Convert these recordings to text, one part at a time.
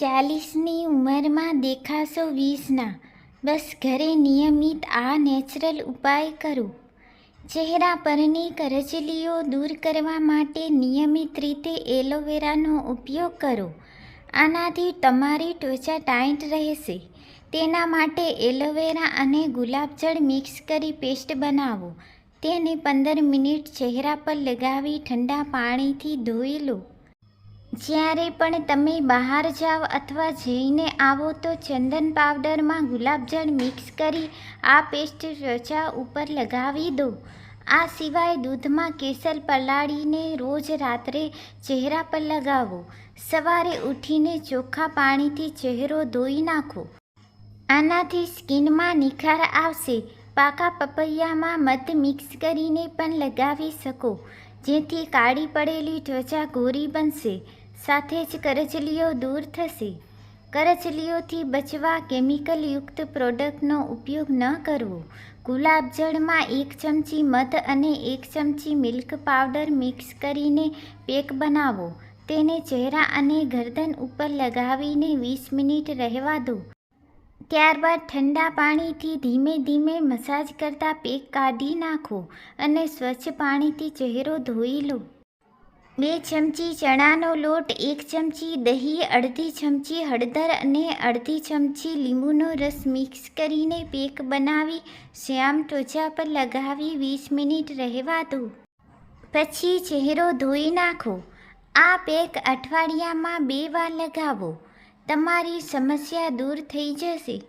ચાલીસની ઉંમરમાં દેખાશો વીસના. બસ ઘરે નિયમિત આ નેચરલ ઉપાય કરો. ચહેરા પરની કરચલીઓ દૂર કરવા માટે નિયમિત રીતે એલોવેરાનો ઉપયોગ કરો. આનાથી તમારી ત્વચા ટાઈટ રહેશે. તેના માટે એલોવેરા અને ગુલાબજળ મિક્સ કરી પેસ્ટ બનાવો. તેને પંદર મિનિટ ચહેરા પર લગાવી ઠંડા પાણીથી ધોઈ લો. જ્યારે પણ તમે બહાર જાઓ અથવા જઈને આવો તો ચંદન પાવડરમાં ગુલાબજળ મિક્સ કરી આ પેસ્ટ ત્વચા ઉપર લગાવી દો. આ સિવાય દૂધમાં કેસર પલાળીને રોજ રાત્રે ચહેરા પર લગાવો. સવારે ઉઠીને ચોખ્ખા પાણીથી ચહેરો ધોઈ નાખો. આનાથી સ્કિનમાં નિખાર આવશે. પાકા પપૈયામાં મધ મિક્સ કરીને પણ લગાવી શકો. જેથી કાળી પડેલી ત્વચા ગોરી બનશે. સાથે જ કરચલીઓ દૂર થશે. કરચલીઓથી બચવા કેમિકલયુક્ત પ્રોડક્ટનો ઉપયોગ ન કરવો. ગુલાબજળમાં એક ચમચી મધ અને એક ચમચી મિલ્ક પાવડર મિક્સ કરીને પેક બનાવો. તેને ચહેરા અને ગરદન ઉપર લગાવીને વીસ મિનિટ રહેવા દો. ત્યારબાદ ઠંડા પાણીથી ધીમે ધીમે મસાજ કરતા પેક કાઢી નાખો અને સ્વચ્છ પાણીથી ચહેરો ધોઈ લો. બે ચમચી ચણાનો લોટ, એક ચમચી દહીં, અડધી ચમચી હળદર અને અડધી ચમચી લીંબુનો રસ મિક્સ કરીને પેક બનાવી શ્યામ ટોચા પર લગાવી વીસ મિનિટ રહેવા દો. પછી ચહેરો ધોઈ નાખો. આ પેક અઠવાડિયામાં બે વાર લગાવો. તમારી સમસ્યા દૂર થઈ જશે.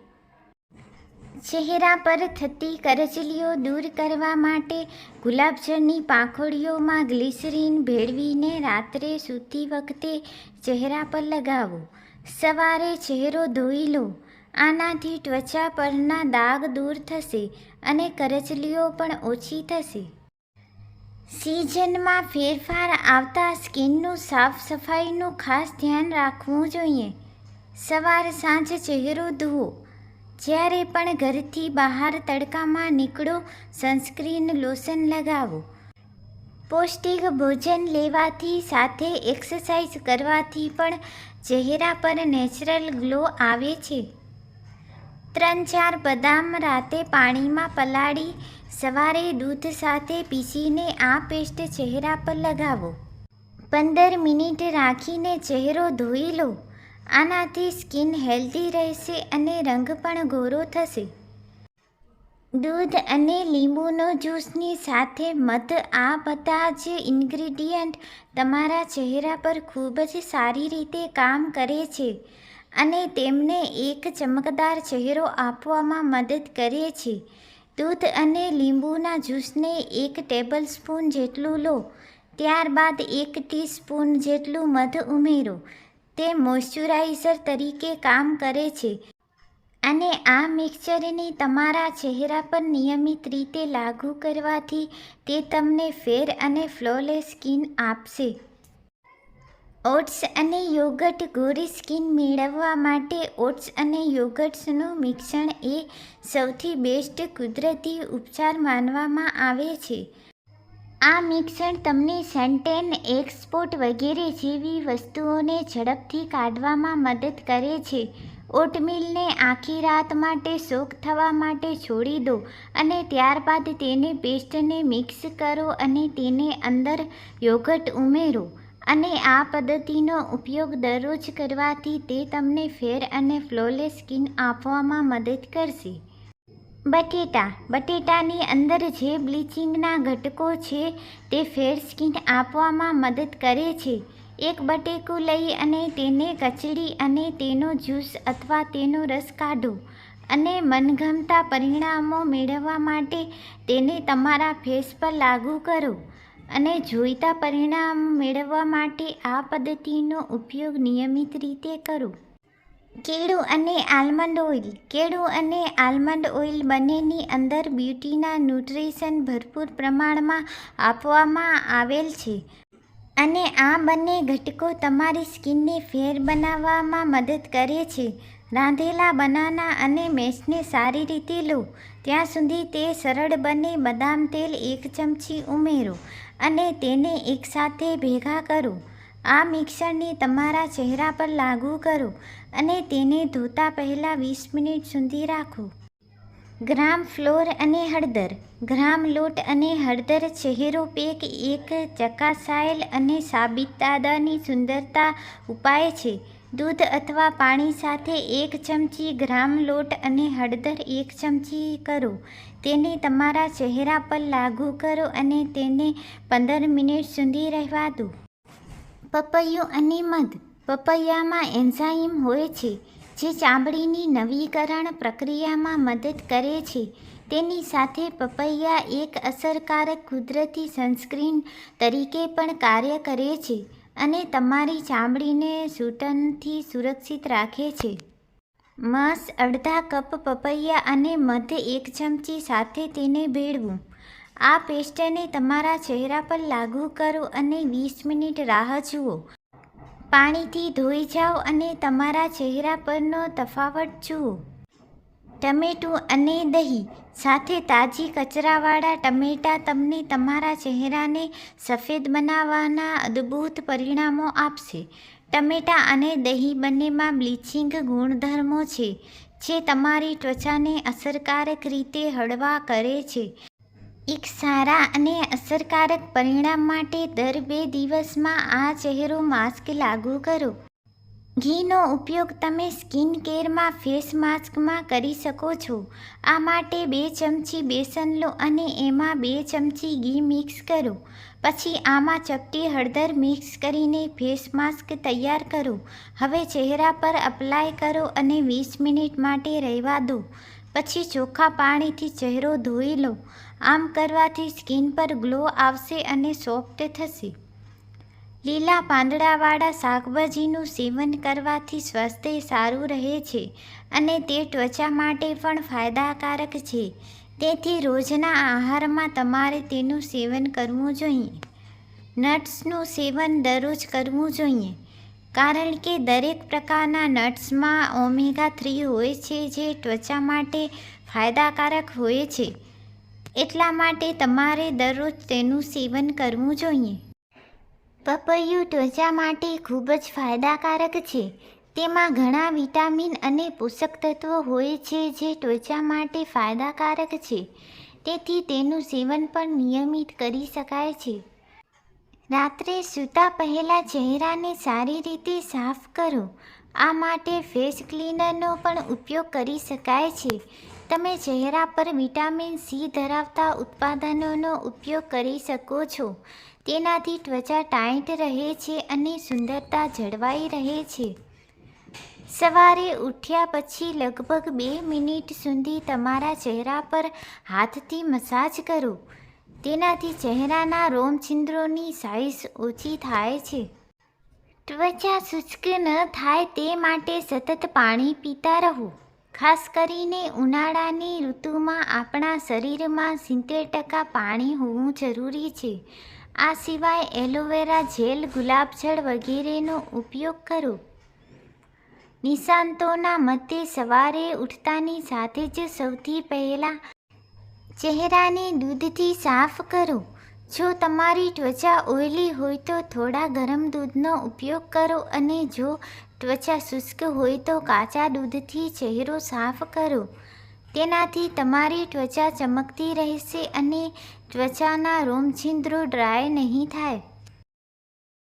ચહેરા પર થતી કરચલીઓ દૂર કરવા માટે ગુલાબજળની પાંખોડીઓમાં ગ્લિસરીન ભેળવીને રાત્રે સૂતી વખતે ચહેરા પર લગાવો. સવારે ચહેરો ધોઈ લો. આનાથી ત્વચા પરના દાગ દૂર થશે અને કરચલીઓ પણ ઓછી થશે. સિઝનમાં ફેરફાર આવતા સ્કિનનું સાફ સફાઈનું ખાસ ધ્યાન રાખવું જોઈએ. સવાર સાંજ ચહેરો ધુઓ જ્યારે પણ ઘરથી બહાર તડકામાં નીકળો, સનસ્ક્રીન લોશન લગાવો. પૌષ્ટિક ભોજન લેવાથી સાથે એક્સરસાઇઝ કરવાથી પણ ચહેરા પર નેચરલ ગ્લો આવે છે. ત્રણ ચાર બદામ રાતે પાણીમાં પલાળી, સવારે દૂધ સાથે પીસીને આ પેસ્ટ ચહેરા પર લગાવો. પંદર મિનિટ રાખીને ચહેરો ધોઈ લો. આનાથી સ્કિન હેલ્ધી રહેશે અને રંગ પણ ગોરો થશે. દૂધ અને લીંબુનો જ્યુસની સાથે મધ, આ બધા જ ઇન્ગ્રીડિયન્ટ તમારા ચહેરા પર ખૂબ જ સારી રીતે કામ કરે છે અને તેમને એક ચમકદાર ચહેરો આપવામાં મદદ કરે છે. દૂધ અને લીંબુના જ્યુસને એક ટેબલ સ્પૂન જેટલું લો, ત્યારબાદ એક ટીસ્પૂન જેટલું મધ ઉમેરો તે મોઇશ્ચરાઇઝર તરીકે કામ કરે છે અને આ મિક્સચરને તમારા ચહેરા પર નિયમિત રીતે લાગુ કરવાથી તે તમને ફેર અને ફ્લોલેસ સ્કિન આપશે. ઓટ્સ અને યોગટ ગોરી સ્કિન મેળવવા માટે ઓટ્સ અને યોગટ્સનું મિશ્રણ એ સૌથી બેસ્ટ કુદરતી ઉપચાર માનવામાં આવે છે. આ મિશ્રણ તમને સનટેન એક્સપોર્ટ વગેરે જેવી વસ્તુઓને ઝડપથી કાઢવામાં મદદ કરે છે. ઓટમીલને આખી રાત માટે સોક થવા માટે છોડી દો અને ત્યારબાદ તેને પેસ્ટને મિક્સ કરો અને તેને અંદર યોગટ ઉમેરો અને આ પદ્ધતિનો ઉપયોગ દરરોજ કરવાથી તે તમને ફેર અને ફ્લોલેસ સ્કિન આપવામાં મદદ કરશે. બટેટા. બટેટાની અંદર જે બ્લીચિંગના ઘટકો છે તે ફેર સ્કિન આપવામાં મદદ કરે છે. એક બટેકું લઈ અને તેને કચડી અને તેનો જ્યુસ અથવા તેનો રસ કાઢો અને મનગમતા પરિણામો મેળવવા માટે તેને તમારા ફેસ પર લાગુ કરો અને જોઈતા પરિણામ મેળવવા માટે આ પદ્ધતિનો ઉપયોગ નિયમિત રીતે કરો. કેળું અને આલમંડ ઓઇલ. કેળું અને આલમંડ ઓઇલ બંનેની અંદર બ્યુટીના ન્યુટ્રિશન ભરપૂર પ્રમાણમાં આપવામાં આવેલ છે. અને આ બંને ઘટકો તમારી સ્કિનને ફેર બનાવવામાં મદદ કરે છે. રાંધેલા બનાના અને મેશને સારી રીતે લો. ત્યાં સુધી તે સરળ બને બદામ તેલ એક ચમચી ઉમેરો અને તેને એકસાથે ભેગા કરો. આ મિક્સરને તમારા ચહેરા પર લાગુ કરો અને તેને ધોતા પહેલાં વીસ મિનિટ સુધી રાખો. ગ્રામ ફ્લોર અને હળદર. ગ્રામ લોટ અને હળદર ચહેરો પેક એક ચકાસાયેલ અને સાબિત દાદાની સુંદરતા ઉપાય છે. દૂધ અથવા પાણી સાથે એક ચમચી ગ્રામ લોટ અને હળદર એક ચમચી કરો. તેને તમારા ચહેરા પર લાગુ કરો અને તેને પંદર મિનિટ સુધી રહેવા દો. પપૈયું અને મધ. પપૈયામાં એન્ઝાઇમ હોય છે, જે ચામડીની નવીકરણ પ્રક્રિયામાં મદદ કરે છે. તેની સાથે પપૈયા એક અસરકારક કુદરતી સનસ્ક્રીન તરીકે પણ કાર્ય કરે છે અને તમારી ચામડીને સૂટનથી સુરક્ષિત રાખે છે. મસ, અડધા કપ પપૈયા અને મધ એક ચમચી સાથે તેને ભેળવું. આ પેસ્ટને તમારા ચહેરા પર લાગુ કરો અને વીસ મિનિટ રાહ જુઓ. પાણીથી ધોઈ જાઓ અને તમારા ચહેરા પરનો તફાવત જુઓ. ટમેટું અને દહીં, સાથે તાજી કચરાવાળા ટમેટાં તમને તમારા ચહેરાને સફેદ બનાવવાના અદ્ભુત પરિણામો આપશે. ટમેટાં અને દહીં બંનેમાં બ્લીચિંગ ગુણધર્મો છે, જે તમારી ત્વચાને અસરકારક રીતે હળવા કરે છે. એક સારા અને અસરકારક પરિણામ માટે દર બે દિવસમાં આ ચહેરો માસ્ક લાગુ કરો. ઘીનો ઉપયોગ તમે સ્કિન કેરમાં ફેસ માસ્કમાં કરી શકો છો. આ માટે બે ચમચી બેસન લો અને એમાં બે ચમચી ઘી મિક્સ કરો. પછી આમાં ચપટી હળદર મિક્સ કરીને ફેસ માસ્ક તૈયાર કરો. હવે ચહેરા પર અપ્લાય કરો અને વીસ મિનિટ માટે રહેવા દો. પછી ચોખ્ખા પાણીથી ચહેરો ધોઈ લો આમ કરવાથી સ્કિન પર ગ્લો આવશે અને સોફ્ટ થશે. લીલા પાંદડાવાળા શાકભાજીનું સેવન કરવાથી સ્વાસ્થ્ય સારું રહે છે અને તે ત્વચા માટે પણ ફાયદાકારક છે. તેથી રોજના આહારમાં તમારે તેનું સેવન કરવું જોઈએ. નટ્સનું સેવન દરરોજ કરવું જોઈએ. કારણ કે દરેક પ્રકારના નટ્સમાં ઓમેગા થ્રી હોય છે જે ત્વચા માટે ફાયદાકારક હોય છે. એટલા માટે તમારે દરરોજ તેનું સેવન કરવું જોઈએ. પપૈયું ત્વચા માટે ખૂબ જ ફાયદાકારક છે. તેમાં ઘણા વિટામિન અને પોષક તત્વો હોય છે જે ત્વચા માટે ફાયદાકારક છે. તેથી તેનું સેવન પણ નિયમિત કરી શકાય છે. રાત્રે સૂતા પહેલાં ચહેરાને સારી રીતે સાફ કરો. આ માટે ફેસ ક્લીનરનો પણ ઉપયોગ કરી શકાય છે. તમે ચહેરા પર વિટામિન સી ધરાવતા ઉત્પાદનોનો ઉપયોગ કરી શકો છો. તેનાથી ત્વચા ટાઈટ રહે છે અને સુંદરતા જળવાઈ રહે છે. સવારે ઉઠ્યા પછી લગભગ બે મિનિટ સુધી તમારા ચહેરા પર હાથથી મસાજ કરો. તેનાથી ચહેરાના રોમછિદ્રોની સાઇઝ ઓછી થાય છે. ત્વચા શુષ્ક ન થાય તે માટે સતત પાણી પીતા રહો. ખાસ કરીને ઉનાળાની ઋતુમાં આપણા શરીરમાં સિત્તેર ટકા પાણી હોવું જરૂરી છે. આ સિવાય એલોવેરા જેલ ગુલાબજળ વગેરેનો ઉપયોગ કરો. નિષાંતોના મતે સવારે ઉઠતાની સાથે જ સૌથી પહેલાં ચહેરાને દૂધથી સાફ કરો. જો તમારી ત્વચા ઓઇલી હોય તો થોડા ગરમ દૂધનો ઉપયોગ કરો અને જો ત્વચા શુષ્ક હોય તો કાચા દૂધથી ચહેરો સાફ કરો. તેનાથી તમારી ત્વચા ચમકતી રહેશે અને ત્વચાના રોમછિદ્રો ડ્રાય નહીં થાય.